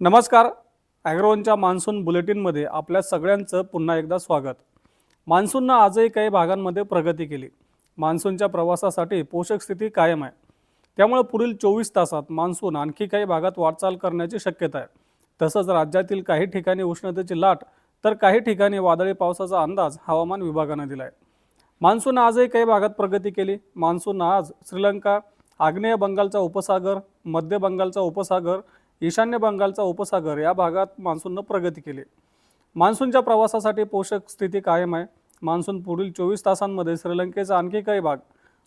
नमस्कार. ॲग्रोवनच्या मान्सून बुलेटिनमध्ये आपल्या सगळ्यांचं पुन्हा एकदा स्वागत. मान्सूननं आजही काही भागांमध्ये प्रगती केली. मान्सूनच्या प्रवासासाठी पोषक स्थिती कायम आहे. त्यामुळे पुढील चोवीस तासात मान्सून आणखी काही भागात वाटचाल करण्याची शक्यता आहे. तसंच राज्यातील काही ठिकाणी उष्णतेची लाट तर काही ठिकाणी वादळी पावसाचा अंदाज हवामान विभागानं दिला आहे मान्सून आजही काही भागात प्रगती केली. मान्सून आज श्रीलंका आग्नेय बंगालचा उपसागर मध्य बंगालचा उपसागर ईशान्य बंगालचा उपसागर या भागात मान्सूननं प्रगती केली. मान्सूनच्या प्रवासासाठी पोषक स्थिती कायम आहे. मान्सून पुढील चोवीस तासांमध्ये श्रीलंकेचा आणखी काही भाग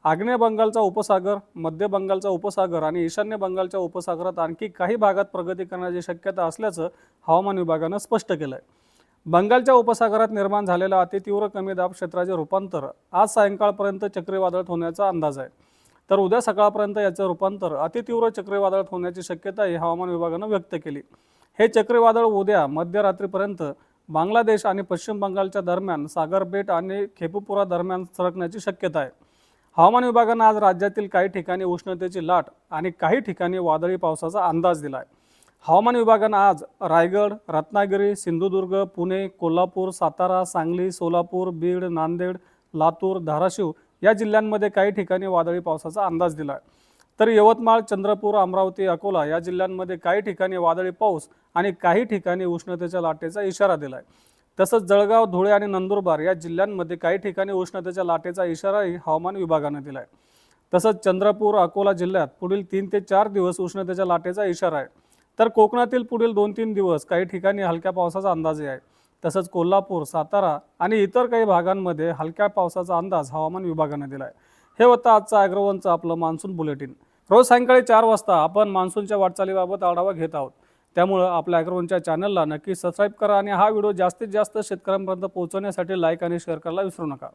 आग्नेय बंगालचा उपसागर मध्य बंगालचा उपसागर आणि ईशान्य बंगालच्या उपसागरात आणखी काही भागात प्रगती करण्याची शक्यता असल्याचं हवामान विभागानं स्पष्ट केलं आहे बंगालच्या उपसागरात निर्माण झालेलं अतितीव्र कमी दाब क्षेत्राचे रूपांतर आज सायंकाळपर्यंत चक्रीवादळात होण्याचा अंदाज आहे. तर उद्या सकाळपर्यंत याचं रूपांतर अतितीव्र चक्रीवादळात होण्याची शक्यताही हवामान विभागानं व्यक्त केली. हे चक्रीवादळ उद्या मध्यरात्रीपर्यंत बांगलादेश आणि पश्चिम बंगालच्या दरम्यान सागरबेट आणि खेपूपुरा दरम्यान सरकण्याची शक्यता आहे. हवामान विभागानं आज राज्यातील काही ठिकाणी उष्णतेची लाट आणि काही ठिकाणी वादळी पावसाचा अंदाज दिला आहे हवामान विभागानं आज रायगड रत्नागिरी सिंधुदुर्ग पुणे कोल्हापूर सातारा सांगली सोलापूर बीड नांदेड लातूर धाराशिव या जिल्ह्यांमध्ये काही ठिकाणी वादळी पावसाचा अंदाज दिला आहे तर यवतमाळ चंद्रपूर अमरावती अकोला या जिल्ह्यांमध्ये काही ठिकाणी वादळी पाऊस आणि काही ठिकाणी उष्णतेच्या लाटेचा इशारा दिला आहे तसंच जळगाव धुळे आणि नंदुरबार या जिल्ह्यांमध्ये काही ठिकाणी उष्णतेच्या लाटेचा इशाराही हवामान विभागानं दिला आहे तसंच चंद्रपूर अकोला जिल्ह्यात पुढील तीन ते चार दिवस उष्णतेच्या लाटेचा इशारा आहे. तर कोकणातील पुढील दोन तीन दिवस काही ठिकाणी हलक्या पावसाचा अंदाज आहे. तसंच कोल्हापूर सातारा आणि इतर काही भागांमध्ये हलक्या पावसाचा अंदाज हवामान विभागानं दिला आहे हे होतं आजचं ॲग्रोवनचं आपलं मान्सून बुलेटिन. रोज सायंकाळी चार वाजता आपण मान्सूनच्या वाटचालीबाबत आढावा घेत आहोत. त्यामुळं आपल्या ॲग्रोवनच्या चॅनलला नक्की सबस्क्राईब करा आणि हा व्हिडिओ जास्तीत जास्त शेतकऱ्यांपर्यंत पोहोचवण्यासाठी लाईक आणि शेअर करायला विसरू नका.